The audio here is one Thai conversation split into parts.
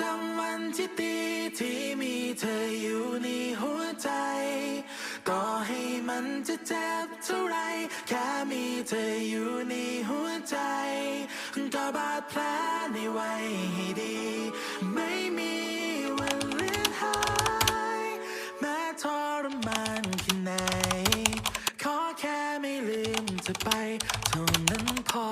จำวันที่ดีที่มีเธออยู่ในหัวใจ ก็ให้มันจะเจ็บเท่าไร แค่มีเธออยู่ในหัวใจ ก็บาดแผลในไว้ให้ดี ไม่มีวันเลือนหาย แม้ทรมานแค่ไหน ขอแค่ไม่ลืมเธอไป เท่านั้นพอ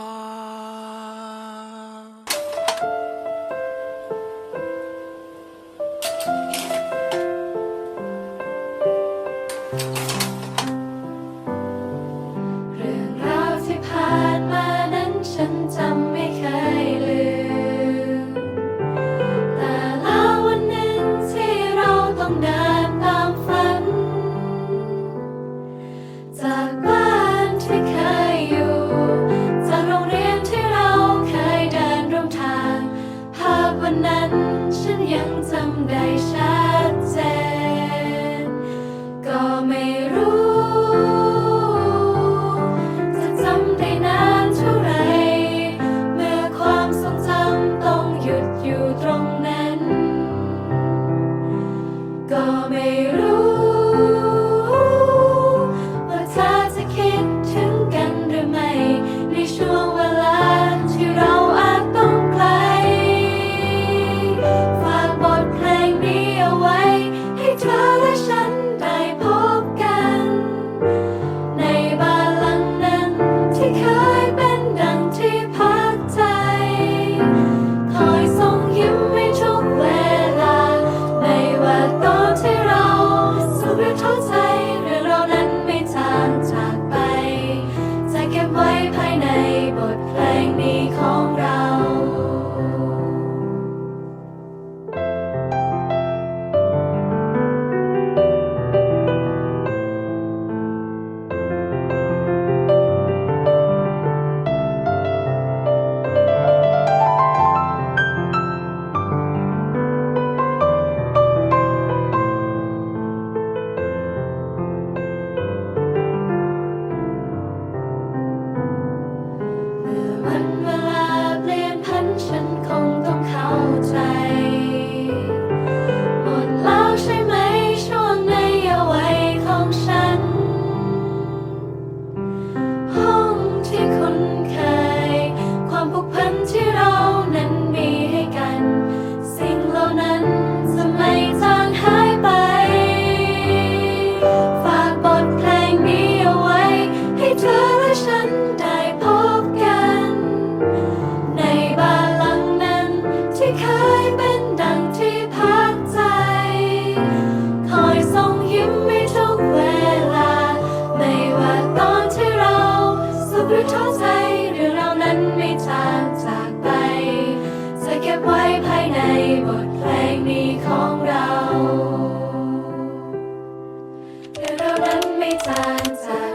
Santa.